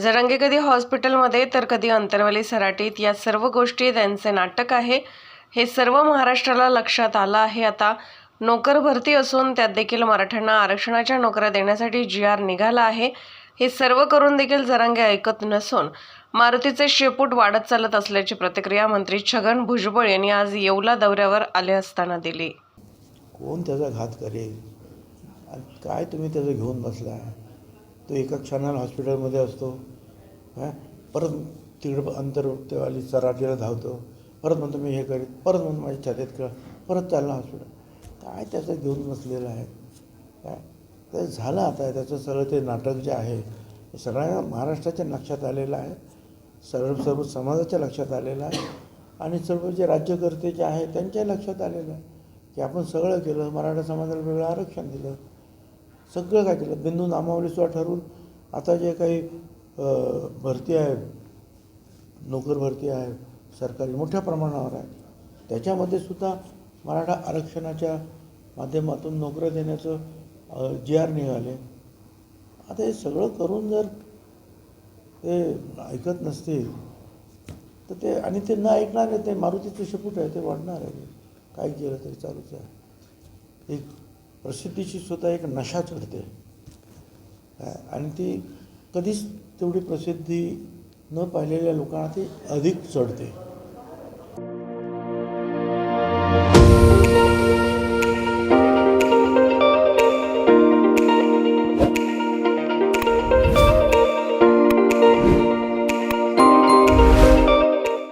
जरांगे कधी हॉस्पिटलमध्ये तर कधी अंतरवाली सराटीत. या सर्व गोष्टी त्यांचे नाटक आहे. हे सर्व महाराष्ट्राला लक्षात आलं आहे. आता नोकर भरती असून त्यात देखील मराठ्यांना आरक्षणाच्या नोकऱ्या देण्यासाठी जी आर निघाला आहे. हे सर्व करून देखील जरांगे ऐकत नसून मारुतीचे शेपूट वाढत चालत असल्याची प्रतिक्रिया मंत्री छगन भुजबळ यांनी आज येवला दौऱ्यावर आले असताना दिली. कोण त्याचा घात करेल? काय तुम्ही त्याचं घेऊन बसला? तो एका क्षणाला हॉस्पिटलमध्ये असतो हां? परत तिकडं अंतरवाली चराटीला धावतो परत म्हणतो मी हे करीत परत म्हणतो माझ्या छातीत कळ परत चालला हॉस्पिटल. काय त्याचं घेऊन बसलेलं आहे? काय ते झालं आता त्याचं सगळं ते नाटक जे आहे हे सगळ्या महाराष्ट्राच्या लक्षात आलेलं आहे सर्व सर्व समाजाच्या लक्षात आलेलं आहे आणि सर्व जे राज्यकर्ते जे आहे त्यांच्या लक्षात आलेलं आहे की आपण सगळं केलं मराठा समाजाला वेगळं आरक्षण दिलं सगळं काय केलं. बिंदू नामावलीसुद्धा ठरवून आता जे काही भरती आहे नोकर भरती आहे सरकारी मोठ्या प्रमाणावर आहे. त्याच्यामध्ये सुद्धा मराठा आरक्षणाच्या माध्यमातून नोकऱ्या देण्याचं जी आर निघाले. आता हे सगळं करून जर ते ऐकत नसतील तर ते आणि ते न ऐकणारे ते मारुतीचे शेपूट आहे ते वाढणार आहे. काय केलं तरी चालूच आहे. एक प्रसिद्धीची सुद्धा एक नशा चढते. आणि ती कधीच तेवढी प्रसिद्धी न पाहिलेल्या लोकांना ती अधिक चढते.